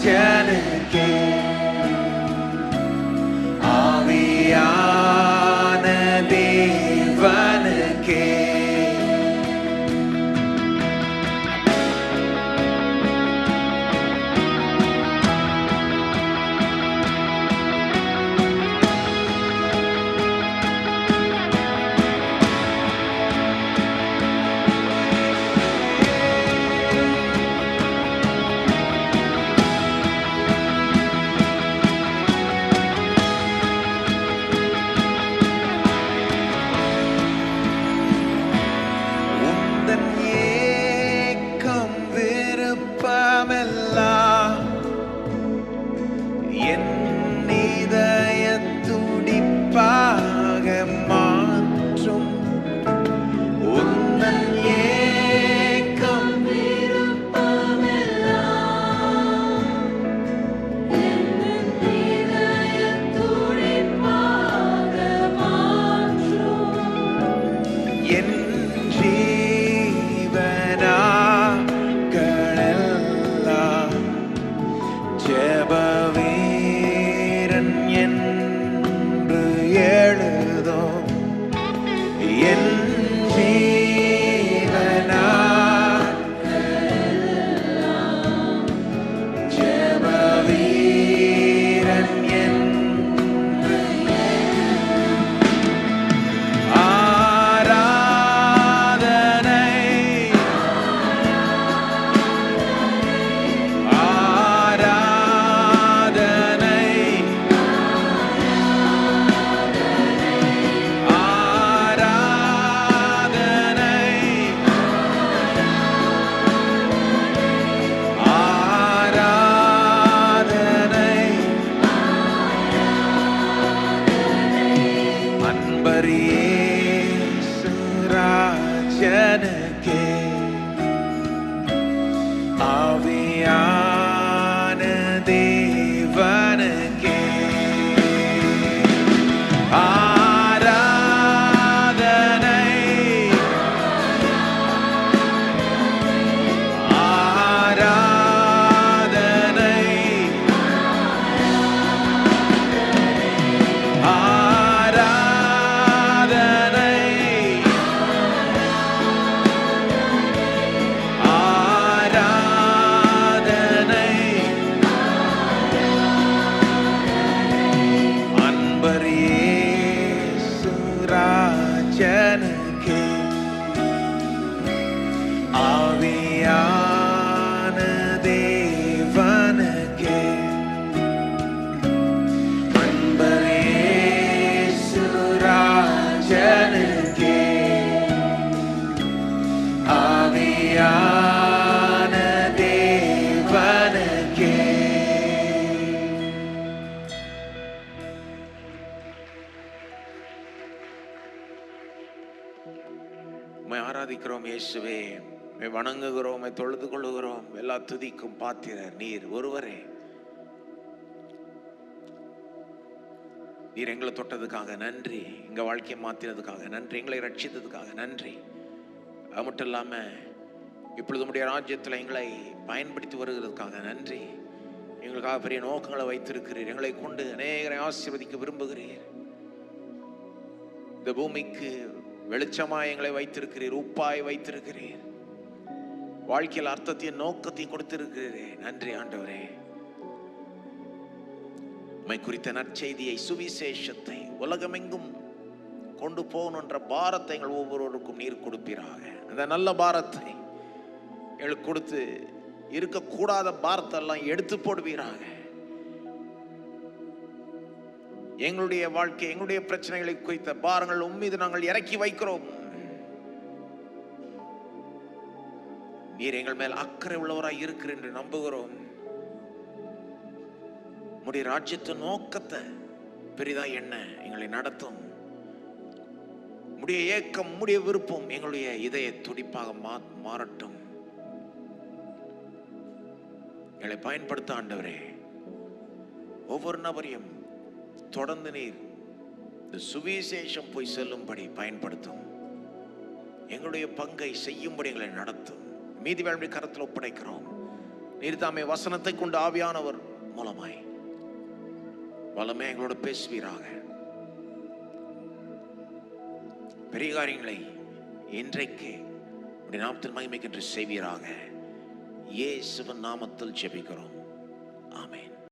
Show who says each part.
Speaker 1: 天。அன்பரே ராஜனகே இயேசுவே வணங்குகிறோம் தொழுது கொள்ளுகிறோம் எல்லா துதிக்கும் பாத்திரர் நீர் ஒருவரே. நீர் எங்களை தொட்டதுக்காக நன்றி. எங்க வாழ்க்கையை மாத்தினதுக்காக நன்றி. எங்களை ரட்சித்ததுக்காக நன்றி. அது மட்டும் இல்லாம இப்பொழுது உம்முடைய ராஜ்யத்தில் எங்களை பயன்படுத்தி வருகிறதுக்காக நன்றி. எங்களுக்காக பெரிய நோக்கங்களை வைத்திருக்கிறீர். எங்களை கொண்டு அநேகரை ஆசீர்வதிக்க விரும்புகிறீர். இந்த பூமிக்கு வெளிச்சமாய் எங்களை வைத்திருக்கிறீர் உப்பாய் வைத்திருக்கிறீர். வாழ்க்கையில் அர்த்தத்தையும் நோக்கத்தையும் கொடுத்திருக்கிறீரே. நன்றி ஆண்டவரே. உண்மை குறித்த நற்செய்தியை சுவிசேஷத்தை உலகமெங்கும் கொண்டு போகணுன்ற பாரத்தை எங்கள் ஒவ்வொருவருக்கும் நீர் கொடுப்பீராக. அந்த நல்ல பாரத்தை எங்களுக்கு கொடுத்து இருக்கக்கூடாத பாரத்தெல்லாம் எடுத்து போடுவீராக. எங்களுடைய வாழ்க்கை எங்களுடைய பிரச்சனைகளை குறித்த பாரங்கள் உம்மீது நாங்கள் இறக்கி வைக்கிறோம். நீர் எங்கள் மேல் அக்கறை உள்ளவராய் இருக்கிற என்று நம்புகிறோம். உடைய ராஜ்யத்து நோக்கத்தை பெரிதா என்ன? எங்களை நடத்தும். முடிய ஏக்கம் முடிய விருப்பம் எங்களுடைய இதய துடிப்பாக மா மாறட்டும். எங்களை பயன்படுத்த ஆண்டவரே ஒவ்வொரு நபரையும் தொடர்ந்து நீர் இந்த சுவிசேஷம் போய் செல்லும்படி பயன்படுத்தும். எங்களுடைய பங்கை செய்யும்படி எங்களை நடத்தும். மீதி வேள்வி கரத்தில் ஒப்படைக்கிறோம். நீர் தாமே வசனத்தை கொண்டு ஆவியானவர் மூலமாய். வளமே எங்களோட பேசுவீராக. பெரிய காரியங்களை இன்றைக்கு உடைய நாமத்தில் மகிமைக்கென்று செய்வீராக. இயேசுவின் நாமத்தில் ஜெபிக்கிறோம். ஆமேன்.